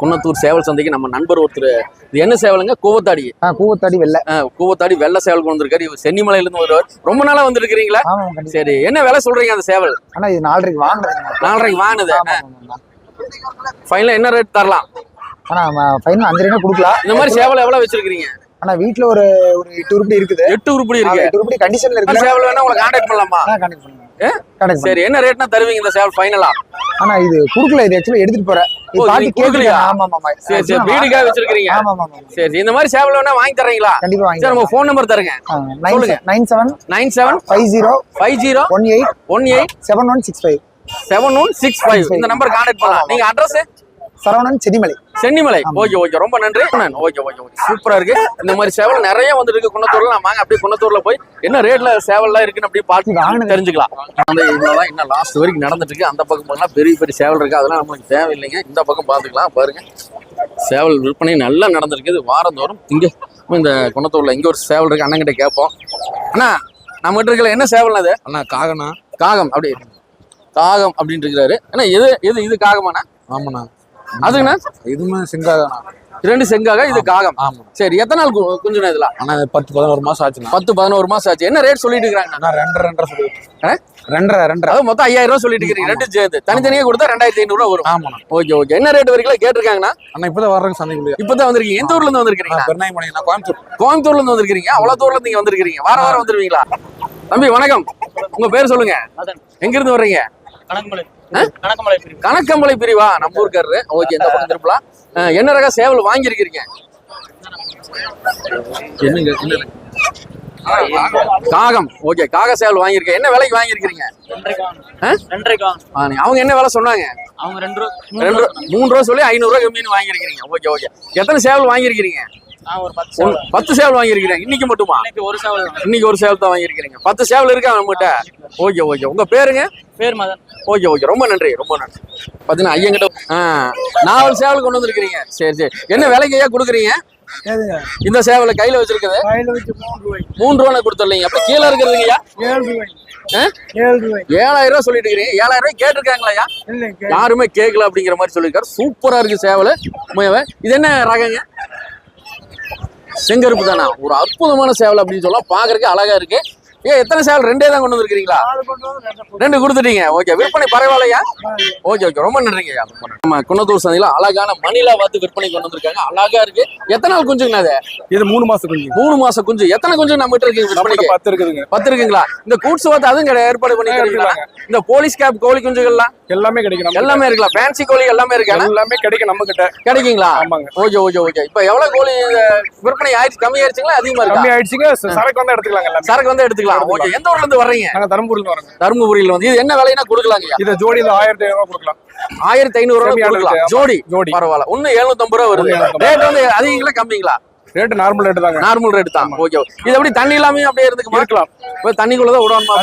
குன்னத்தூர் சேவல் சந்தைக்கு நம்ம நண்பர் ஒருத்தர். இது என்ன சேவலுங்க? கூவத்தாடி. கூவத்தாடி வெள்ளை. கூவத்தாடி வெள்ளை சேவல் கொண்டு வந்திருக்காரு. சென்னிமலையில இருந்து வருவார். ரொம்ப நாளா கண்டிப்பா. சரி என்ன விலை சொல்றீங்க அந்த சேவல்? ஆனா இது நாலரைக்கு வாங்குறதுங்க நாலரைக்கு வாங்கினது ஃபைனலா என்ன ரேட் தரலாம்? ஆனா ஃபைனல் அஞ்சு ரூபா கொடுக்கலாம். இந்த மாதிரி சேவல் எவ்வளவு வச்சிருக்கீங்க ஆனா வீட்ல ஒரு ஒரு எட்டு உருப்படி இருக்குது. எட்டு உருப்படி இருக்கு. எட்டு உருப்படி கண்டிஷன்ல இருக்கு சேவல் வேணா உங்களை கான்டாக்ட் பண்ணலாமா? கனெக்ட் பண்ணுங்க. சரி என்ன ரேட்னா தருவீங்க இந்த சேவல் ஃபைனலா ஆனா இது குடுக்கல இது ஆக்சுவலா எடுத்துட்டு போறேன். இந்த மாதிரி சேவல் வேணா வாங்கி கண்டிப்பா வாங்கி உங்க ஃபோன் நம்பர் தருங்க. சொல்லுங்க. Nine seven nine seven five zero five zero one eight one eight seven one six five seven one six five இந்த நம்பர் கான்டாக்ட் பண்ணலாம். நீங்க அட்ரஸ் சரவணன் செடிமலை சென்னிமலை. Okay okay. ரொம்ப நன்றி. Okay okay okay. சூப்பரா இருக்கு. இந்த மாதிரி சேவல் நிறைய வந்துருக்கு குன்னத்தூர்ல நான் வாங்க அப்படியே குன்னத்தூர்ல போய் என்ன ரேட்ல சேவல்லாம் இருக்குன்னு அப்படியே பார்த்து. தெரிஞ்சுக்கலாம். அந்த இவ்வளவுதான் இன்னும் லாஸ்ட் வரைக்கும் நடந்துட்டு இருக்கு. அந்த பக்கம் போனா பெரிய பெரிய சேவல் இருக்கு. அதெல்லாம் நமக்கு தேவையில்லைங்க. இந்த பக்கம் பார்த்துக்கலாம் பாருங்க. சேவல் விற்பனை நல்லா நடந்திருக்கு. இது வாரந்தோறும் இங்க இந்த குன்னத்தூர்ல இங்க ஒரு சேவல் இருக்கு. அண்ணங்கிட்ட கேட்போம். அண்ணா நம்ம கிட்ட இருக்கல என்ன சேவல் அது அண்ணா காகண்ணா காகம் அப்படி காகம் அப்படின்னு இருக்கிறாரு. அண்ணா எது எது இது காகமாண்ணா? ஆமாண்ணா. அதுங்கண்ணா இதுவுமே சிங்காகண்ணா இரண்டு செங்காக இது காகம். ஆமா. சரி எத்தனை நாள் கு- குஞ்சுண்ணா இதுல அண்ணா இது பத்து பதினோரு மாசம் ஆச்சுண்ணா. பத்து பதினோரு மாசம் ஆச்சு. என்ன ரேட் சொல்லிட்டு இருக்காங்க அண்ணா ரெண்டரை ரெண்டரை மொத்தம் ஐயாயிரம் ரூபாய் சொல்லிட்டு இருக்கீங்க ரெண்டு சேர்த்து தனித்தனியா கொடுத்தா ரெண்டாயிரத்தி ஐநூறு ரூபா வரும். ஆமாண்ணா. Okay okay. என்ன ரேட் வரைக்கும் கேட்டிருக்காங்கண்ணா அண்ணா இப்பதான் வர்றேங்க சந்தைக்குள்ளே இப்பதான் வந்திருக்கீங்க. எந்த ஊர்ல இருந்து வந்திருக்கீங்க பெருநாயமணிங்கண்ணா கோயம்புத்தூர். கோயம்புத்தூர்ல இருந்து வந்திருக்கீங்க அவ்வளவு தூரத்துல இருந்து நீங்க வந்திருக்கீங்க வாரம் வாரம் வந்துருவீங்களா? தம்பி வணக்கம். உங்க பேர் சொல்லுங்க. எங்க இருந்து வர்றீங்க? கணக்குமலை? கணக்குமலை பிரிவு. கணக்கம்பளை பிரிவா? நம்ம ஊருக்காரரு. ஓகே இந்த பக்கம் திருப்பலாம். அஹ், என்ன ரக சேவல் என்னங்க? காகம். ஓகே காக சேவல் வாங்கியிருக்கேன். என்ன விலைக்கு வாங்கியிருக்கீங்க ரெண்டரைக்கு வாங்க ஆ? ரெண்டரைக்கு வாங்க ஆ, நீ- அவங்க என்ன விலை சொன்னாங்க? அவங்க ரெண்டு ரூபா ரெண்டு மூணு ரூபா சொல்லி ஐநூறு ரூபா கம்மின்னு வாங்கியிருக்கீங்க ஓகே ஓகே. எத்தனை சேவல் ஒரு பத்து சேவல். பத்து சேவல் வாங்கியிருக்கிறீங்க இன்னைக்கு மட்டுமா? இன்னைக்கு ஒரு சேவல் இன்னைக்கு ஒரு சேவல் தான் வாங்கியிருக்கிறீங்க. பத்து சேவல் இருக்கா நம்மகிட்ட? Okay okay. உங்க பேருங்க? பேர் மதன். Okay okay. ரொம்ப நன்றி ரொம்ப நன்றி. பார்த்தீங்கன்னா ஐயங்கிட்ட ஆ நாலு சேவல் கொண்டு வந்திருக்கிறீங்க. சரி சரி. என்ன விலைக்கு ஐயா கொடுக்குறீங்க? இந்த சேவலை கையில வச்சிருக்குது கையில வச்சு மூணு ரூபாய். கொடுத்துடலீங்க. அப்ப கீழே இருக்கிறதுங்க ஐயா? ஏழாயிரம் ரூபாய் சொல்லிட்டு இருக்கிறீங்க. ஏழாயிரம் ரூபாய் கேட்டிருக்காங்களா யாருமே கேட்கல அப்படிங்கிற மாதிரி சொல்லியிருக்காரு. சூப்பரா இருக்கு சேவல். உண்மையாவே. இது என்ன ரகங்க? செங்கருப்பு தானா? ஒரு அற்புதமான சேவல் அப்படின்னு சொல்லலாம் பார்க்கறக்கு அழகாக இருக்குது ஏ எத்தனை சேவல் ரெண்டே தான் கொண்டு வந்திருக்கீங்களா ரெண்டு கொடுத்துட்டீங்க. ஓகே விற்பனை பரவாயில்லையா? ஓகே ஓகே ரொம்ப நன்றிங்க. நம்ம குன்னத்தூர் சந்தையில அழகான மணிலா பார்த்து விற்பனை கொண்டு வந்திருக்காங்க. அழகா இருக்கு. எத்தனை நாள் குஞ்சுங்கண்ணா அது? இது மூணு மாசம் குஞ்சு. மூணு மாசம் குஞ்சு. எத்தனை குஞ்சு நம்ம கிட்ட இருக்கு பத்து இருக்குதுங்க. பத்து இருக்குங்களா? இந்த கூட்ஸ் வாத்து அதுவும் கிடையாது. ஏற்பாடு பண்ணி தருவீங்களா? இந்த போலீஸ் கேப் கோழி குஞ்சுகள்லாம்? எல்லாமே கிடைக்கும் எல்லாமே இருக்கலாம். ஃபேன்சி கோழி எல்லாமே இருக்கா எல்லாமே கிடைக்கும் நம்ம கிட்ட கிடைக்குங்களா? ஆமாங்க. Okay okay okay. இப்போ எவ்வளவு கோழி விற்பனை ஆயிடுச்சு கம்மி ஆயிடுச்சுங்களா அதிகமா கம்மி ஆயிடுச்சுங்க சரக்கு வந்து எடுத்துக்கலாங்க எல்லாமே. சரக்கு வந்து எடுத்துக்கலாம். ஓகே எந்த ஊர்ல இருந்து வர்றீங்க? நாங்க தருமபுரியில் வரோங்க தருமபுரியில வந்து. இது என்ன விலைனா கொடுக்கலாங்க இதை ஜோடியில ஆயிரத்தி ஐநூறு கொடுக்கலாம். ஆயிரத்தி ஐநூறு ரூபாய் Semi கொடுக்கலாம். ஆமா. ஜோடி? ஜோடி. பரவாயில்ல. ஒண்ணு எழுநூத்தம்பது ரூபா வருது. ஒண்ணு 750 ரேட் வந்து அதிகங்களா கம்மிங்களா? ரேட்டு நார்மல் ரேட்டு தாங்க. நார்மல் ரேட் தான். ஓகே இது எப்படி தண்ணி இல்லாம அப்படியே இருந்துக்குமா? இருக்கலாம். இப்போ தண்ணிக்குள்ள தான் விடணுமா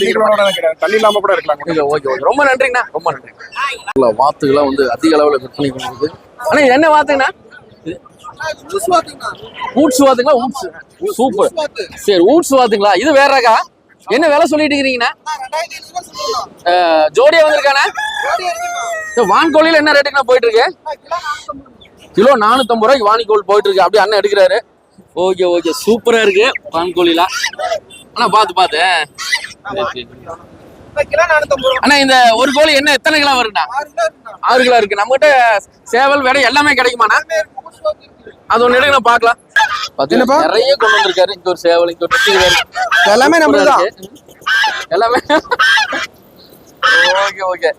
தண்ணி இல்லாம கூட இருக்கலாம். ஓகே ஓகே ரொம்ப நன்றிங்கண்ணா ரொம்ப நன்றி. இல்ல வந்து அதிக அளவுல விற்பனை பண்ணுது என்ன வாத்துங்கண்ணா? ஊட்ஸ் வாத்துங்களா? ஊட்ஸ் சூப்பர் சரி ஊட்ஸ் வாத்துங்களா? இது வேற ரகா? என்ன விலை சொல்லிட்டு இருக்கிறீங்கண்ணா? அஹ், ஜோடியா வந்திருக்கானே வான்கோழியில என்ன ரேட்டுக்குண்ணா போயிட்டு இருக்கு? கிலோ நானூத்தம்பது ரூபாய்க்கு வான்கோழி போயிட்டு இருக்கு. அப்படியே அண்ணன் எடுக்கிறாரு. Okay okay. சூப்பரா இருக்கு வான்கோழிலாம் அண்ணா பார்த்து பார்த்து. சரி, சரி. அண்ணா இந்த ஒரு கோழி என்ன எத்தனை கிலோ வருண்ணா ஆறு கிலோ இருக்கு. நம்மகிட்ட சேவல் வேடை எல்லாமே கிடைக்குமாண்ணா? அது ஒண்ணு பார்க்கலாம். பாத்தீங்கன்னா நிறைய கொண்டு வந்திருக்காரு. இங்க ஒரு சேவல் இங்க ஒரு எல்லாமே நம்மளுதான் எல்லாமே. Okay okay.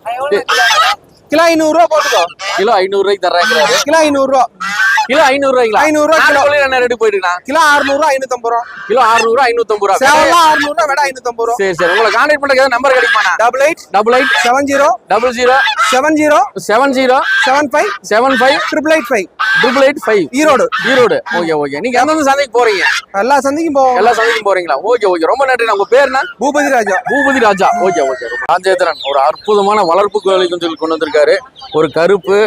கிலோ ஐநூறு ரூபா போட்டுக்கோ. கிலோ ஐநூறு ரூபாய்க்கு தர்றாங்கிறாரு கிலோ ஐநூறு ரூபா கிலோ ஐநூறு ரூபாய்ங்களா 500 ரூபா கோழி என்ன ரேட்டு போயிட்டுண்ணா கிலோ அறுநூறு ரூபா ஐநூத்தம்பது ரூபா. கிலோ அறுநூறு ஐநூத்தம்பது ரூபா. சேவலாம் அறுநூறு ரூபா விட ஐநூத்தம்பது ரூபா. சரி சரி. உங்களை கான்டாக்ட் பண்றதுக்கு number கிடைக்குமாண்ணா? Double eight double eight seven zero double zero seven zero seven zero seven five seven five triple eight five. Triple eight five. Erode. Erode. Okay okay. நீங்க எந்தெந்த சந்தைக்கு போறீங்க? எல்லா சந்தைக்கும் போவோம். எல்லா சந்தைக்கும் போறீங்களா? Okay okay. ரொம்ப நன்றி உங்க பேர் என்ன? பூபதி ராஜா. பூபதி ராஜா. Okay okay. ராஜேந்திரன். ஒரு அற்புதமான வளர்ப்பு கோழி குஞ்சுகள் கொண்டு வந்திருக்காரு. ஒரு கருப்பு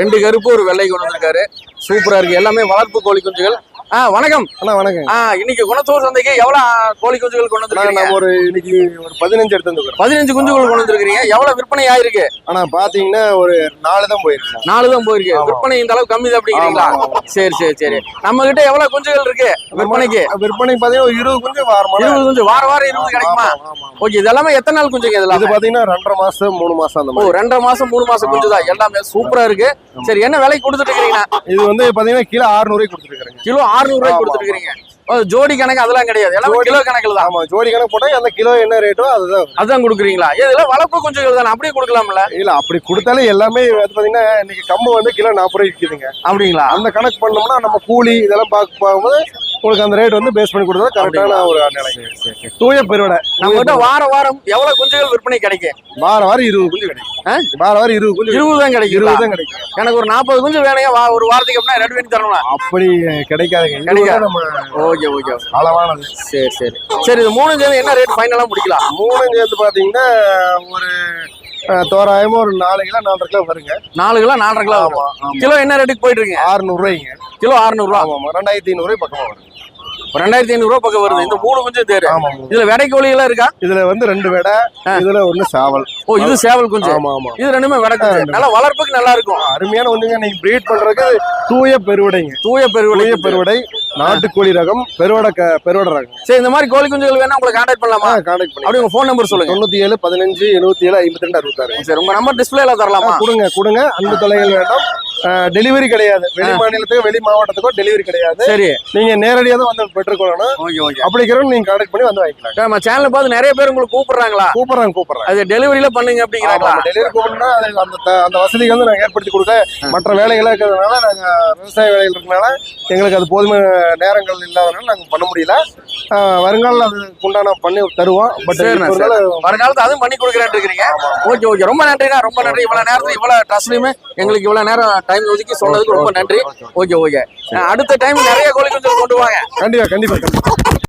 ரெண்டு கருப்பு ஒரு வெள்ளை கொண்டு வந்திருக்காரு. சூப்பரா இருக்கு. எல்லாமே வளர்ப்பு கோழி குஞ்சுகள். ஆ வணக்கம். அண்ணா வணக்கம். ஆ இன்னைக்கு குணத்தூர் சந்தைக்கு எவ்வளவு கோழி குஞ்சுகள் கொண்டு வந்திருக்கீங்க நம்ம ஒரு இன்னைக்கு ஒரு பதினஞ்சு எடுத்து வந்துருக்கோம் பதினஞ்சு குஞ்சுகள் கொண்டு வந்திருக்கீங்க எவ்வளவு விற்பனை ஆயிருக்கு? ஆனா பாத்தீங்கன்னா ஒரு நாலு தான் போயிருக்கு. நாலு தான் போயிருக்கு. விற்பனை இந்த அளவுக்கு கம்மி தான் அப்படிங்கிறீங்களா? ஆமா. சரி சரி சரி. நம்ம கிட்ட எவ்வளவு குஞ்சுகள் இருக்கு விற்பனைக்கு? விற்பனைக்கு பாத்தீங்கன்னா ஒரு இருபது கொஞ்சம் வாரமான இருபது குஞ்சு வார வாரம் இருபது கிடைக்குமா. ஓகே இதெல்லாமே எத்தனை நாள் குஞ்சுங்க இதெல்லாம்? இது பாத்தீங்கன்னா ரெண்டரை மாசம் மூணு மாசம் அந்த ஓ மாதிரி. ரெண்டரை மாசம் மூணு மாசம் குஞ்சு தான். எல்லாமே சூப்பரா இருக்கு. சரி என்ன விலைக்கு கொடுத்துட்டு இருக்கீங்கன்னா இது வந்து பாத்தீங்கன்னா கிலோ 600 ரூபாய்க்கு கொடுத்துருக்காங்க கிலோ 600 ரூபாய்க்கு ஆமா, கொடுத்துட்டு இருக்கீங்க ஓ, ஜோடி கணக்கு அதெல்லாம் கிடையாது. எல்லாமே கிலோ கணக்குல தான். ஆமா ஜோடி கணக்கு போட்டா அந்த கிலோ என்ன ரேட்டோ அதுதான். அதான் கொடுக்குறீங்களா? இதெல்லாம் வளர்ப்பு குஞ்சுகள் தானே அப்படியே கொடுக்கலாம்ல. இல்ல அப்படி கொடுத்தாலே எல்லாமே பாத்தீங்கன்னா இன்னைக்கு கம்பு வந்து கிலோ நாற்பது ரூபாய்க்கு விற்குதுங்க அப்படிங்களா? அந்த கணக்கு பண்ணோம்னா நம்ம கூலி இதெல்லாம் பார்க்க பார்க்கும்போது உங்களுக்கு அந்த ரேட் வந்து பேஸ் பண்ணி கொடுத்தா கரெக்டான ஒரு நிலை தூய பெருவடை. நம்ம கிட்ட வார வாரம் எவ்வளவு குஞ்சுகள் விற்பனை கிடைக்கும்? வார வாரம் இருபது குஞ்சு கிடைக்கும்? வார வாரம் இருபது குஞ்சு இருபது தான் கிடைக்கும் இருபது தான் கிடைக்கும். எனக்கு ஒரு நாற்பது குஞ்சு வேணுங்க வா- ஒரு வாரத்துக்கு அப்படின்னா ரெண்டு பண்ணி தரணும்ல? அப்படி கிடைக்காதுங்க. கிடைக்காது. ஓகே ஓகே அளவானது. சரி சரி. சரி இது மூணு சேர்ந்து என்ன ரேட் ஃபைனலா முடிக்கலாம்? மூணு சேர்த்து பாத்தீங்கன்னா ஒரு தோராயமா ஒரு நாலு கிலோ நாலரை கிலோ வருங்க. நாலு கிலோ நாலரை கிலோ ஆமா வரும். கிலோ என்ன ரேட்டுக்கு போயிட்டு இருக்கீங்க? ஆறுநூறு ரூபாய்ங்க கிலோ 600 ரூபா ஆமா ஆமா ரெண்டாயிரத்தி ஐநூறு ரூபாய் பக்கமா ரெண்டாயிரத்தி ஐநூறு ரூபா பக்கம் வருது. இந்த மூணு குஞ்சு தேரு. இதுல விடை கோழி எல்லாம் இருக்கா? இதுல வந்து ரெண்டு வெடை இதுல ஒண்ணு சாவல். ஓ இது சேவல் குஞ்சு. ஆமா ஆமா. இது ரெண்டுமே விடை குஞ்சு. நல்லா வளர்ப்புக்கு நல்லா இருக்கும். அருமையான ஒண்ணுங்க. நீங்க பிரீட் பண்றதுக்கு தூய பெருவடைங்க. தூய பெருவிடை தூய பெருவடை. நாட்டுக்கோழி ரகம் பெருவடை பெருவடை ரகம். சரி இந்த மாதிரி கோழி குஞ்சுகள் வேணா உங்களுக்கு கான்டாக்ட் பண்ணலாமா? கான்டாக்ட் பண்ணி அப்படி உங்க ஃபோன் நம்பர் சொல்லுங்க. தொண்ணூத்தி ஏழு பதினஞ்சு எழுபத்தி ஏழு ஐம்பத்தி ரெண்டு அறுபத்தாறு. சரி உங்க நம்பர் டிஸ்பிளேல தரலாமா? கொடுங்க கொடுங்க. அன்பு தொலைகள் வேண்டாம். டெலிவரி கிடையாது. வெளி மாநிலத்துக்கு வெளி மாவட்டத்துக்கோ டெலிவரி கிடையாது. சரி. நீங்க நேரடியாக தான் வந்து பெற்றுக்கொள்ளணும். Okay okay. அப்படிங்கிறவங்க நீங்க கான்டாக்ட் பண்ணி வந்து வாங்கிக்கலாம். நம்ம சேனல் பார்த்து நிறைய பேர் உங்களுக்கு கூப்பிடுறாங்களா? கூப்பிடுறாங்க கூப்பிடுறாங்க. அது டெலிவரியில பண்ணுங்க அப்படிங்கிறாங்களா? டெலிவரி கூப்பிடணும்னா அந்த அந்த வசதிகள் வந்து நாங்க ஏற்படுத்தி கொடுக்க மற்ற வேலைகளாக இருக்கிறதுனால நாங்க விவசாய வேலைகள் இருக்கனால எங்களுக்கு அது போதுமான நேரங்கள் இல்லாதனால நாங்க பண்ண முடியல. வருங்காலம் அது உண்டான பண்ணி தருவோம். பட் வருங்காலத்து அதுவும் பண்ணி கொடுக்குறேன் இருக்கிறீங்க ஓகே ஓகே. ரொம்ப நன்றிண்ணா. ரொம்ப நன்றி. இவ்வளவு நேரத்துல இவ்வளவு ட்ரஸ்ட்லயுமே எங்களுக்கு இவ்வளவு நேரம் டைம் ஒதுக்கி சொன்னதுக்கு ரொம்ப நன்றி. Okay okay. அடுத்த டைம் நிறைய கோழி குஞ்சு கொண்டு வாங்க. கண்டிப்பா கண்டிப்பா கண்டிப்பா.